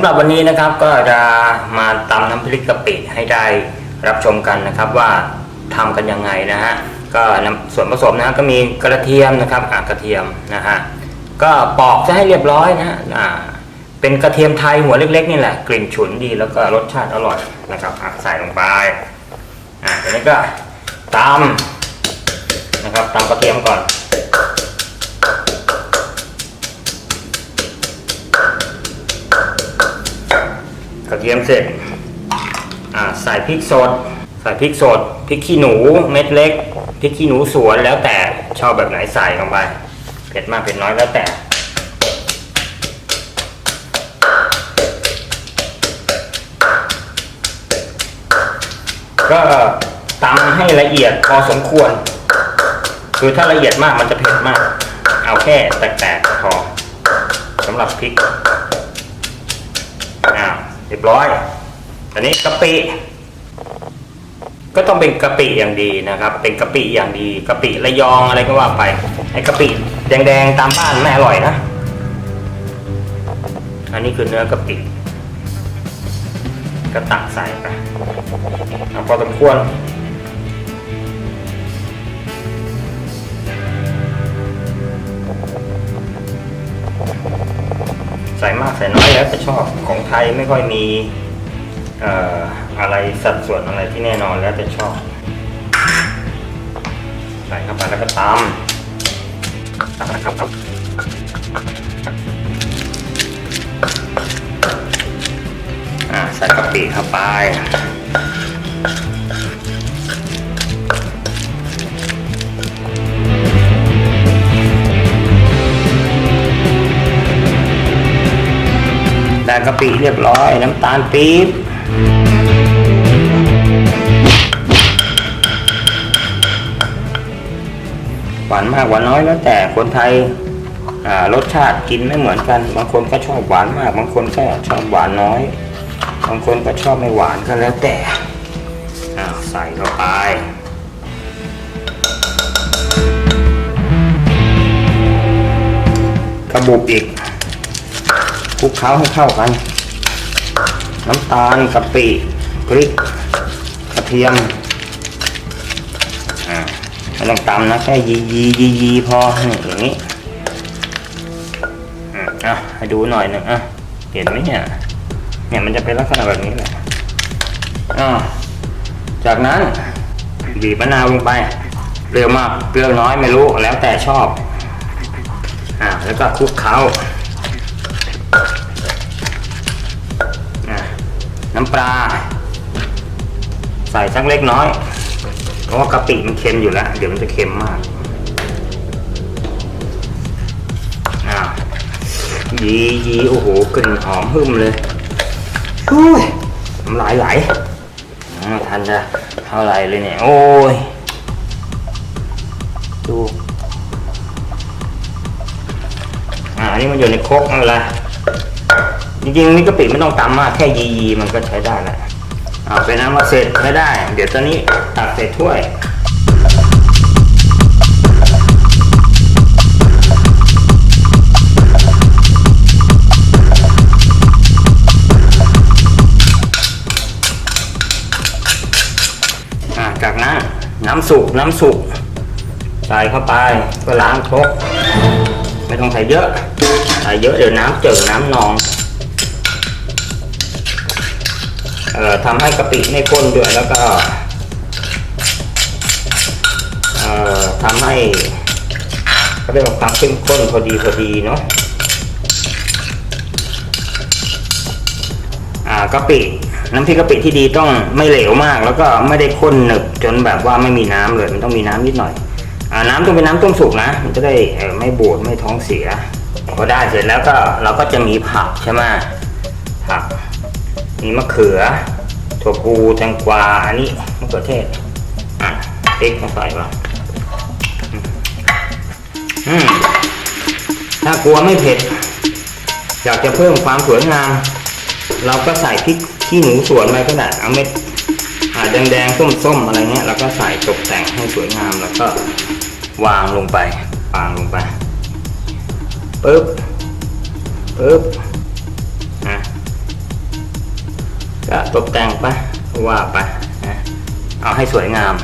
ำหรับวันนี้นะครับก็จะมาตำน้ำพริกกะปิให้ได้รับชมกันนะครับว่าทำกันยังไงนะฮะก็ส่วนผสมนะก็มีกระเทียมนะครับอ่ากระเทียมนะฮะก็ปอกจะให้เรียบร้อยนะฮะอ่าเป็นกระเทียมไทยหัวเล็ก ๆ นี่แหละกลิ่นฉุนดีแล้วก็รสชาติอร่อยนะครับใส่ลงไปอ่าทีนี้ก็ตำนะครับตำกระเทียมก่อน กระเทียมเสร็จอ่าใส่พริกสด ใส่พริกสดพริกขี้หนูเม็ดเล็กพริกขี้หนูสวนแล้วแต่ชอบแบบไหนใส่ลงไปเผ็ดมากเผ็ดน้อยแล้วแต่ก็ตำให้ละเอียดพอสมควร คือถ้าละเอียดมากมันจะเผ็ดมาก เอาแค่แตกๆพอสำหรับพริกอ่า เรียบร้อย อันนี้กะปิ ก็ต้องเป็นกะปิอย่างดีนะครับ เป็นกะปิอย่างดีกะปิระยองอะไรก็ว่าไป ไอ้กะปิแดงๆตามบ้านไม่อร่อยนะ อันนี้คือเนื้อกะปิก็ตักใส่ไปพอสมควร ใส่มากใส่น้อยแล้วแต่ชอบของไทยไม่ค่อยมีอะไรสัดส่วนอะไรที่แน่นอนแล้วแต่ชอบ ใส่เข้าไปแล้วก็ตำใส่กะปิเข้าไป ด้กะปิเรียบร้อย น้ำตาลปี๊บหวานมากหวานน้อยแล้วแต่คนไทยรสชาติกินไม่เหมือนกัน บางคนก็ชอบหวานมาก บางคนก็ชอบหวานน้อย บางคนก็ชอบไม่หวานก็แล้วแต่ใส่เข้าไปกระบุกอีก คลุกเคล้าให้เข้ากัน น้ำตาลกะปิพริกกระเทียมอ่าไม่ต้องตำนะแค่ยียียียีพออย่างนี้อะให้ดูหน่อยหนึ่งอะเห็นไหมเนี่ยเนี่ยมันจะเป็นลักษณะแบบนี้แหละอ่าจากนั้นบีบมะนาวลงไปเปรี้ยวมากเปรี้ยวน้อยไม่รู้แล้วแต่ชอบอ่าแล้วก็คลุกเคล้า น้ำปลา ใส่สักเล็กน้อย เพราะว่ากะปิมันเค็มอยู่แล้ว เดี๋ยวมันจะเค็มมากอ่ายียีโอ้โหกลิ่นหอมหึ่มเลยอุ้ยน้ำลายไหลทันจะเท่าไรเลยเนี่ย โอ้ย ดู อ่าอันนี้มันอยู่ในครกไม่เป็นไร จริงๆนี่กะปิไม่ต้องตำมากแค่ยียีมันก็ใช้ได้แหละอ่าเป็นน้ำมาเสร็จไม่ได้ เดี๋ยวตอนนี้ตักใส่ถ้วยอ่าจากนั้นน้ำสุกน้ำสุกใส่เข้าไปก็ล้างครกไม่ต้องใส่เยอะใส่เยอะเดี๋ยวน้ำเจิ่งน้ำนอง ทำให้กะปิไม่ข้นด้วยแล้วก็ทำให้เขาเรียกว่าความเข้มข้นพอดีพอดีเนาะกะปิน้ำพริกกะปิที่ดีต้องไม่เหลวมาก แล้วก็ไม่ได้ข้นหนึบจนแบบว่าไม่มีน้ำเลยมันต้องมีน้ำนิดหน่อยอน้ำต้องเป็นน้ำต้มสุกนะ มันจะได้ไม่บูดไม่ท้องเสียพอได้เสร็จแล้วก็เราก็จะมีผักใช่ไหมผัก มีมะเขือถั่วพูแตงกวา อันนี้มะเขือเทศ อะพริกมาใส่มาอืมอืมถ้ากลัวไม่เผ็ด อยากจะเพิ่มความสวยงาม เราก็ใส่พริกขี้หนูสวนไปก็ได้เอาเม็ดอ่าแดงๆส้มอะไรเงี้ยเราก็ใส่ตกแต่งให้สวยงาม แล้วก็วางลงไป วางลงไปปึ๊บปึ๊บ ก็ตกแต่งปะว่าไปนะเอาให้สวยงาม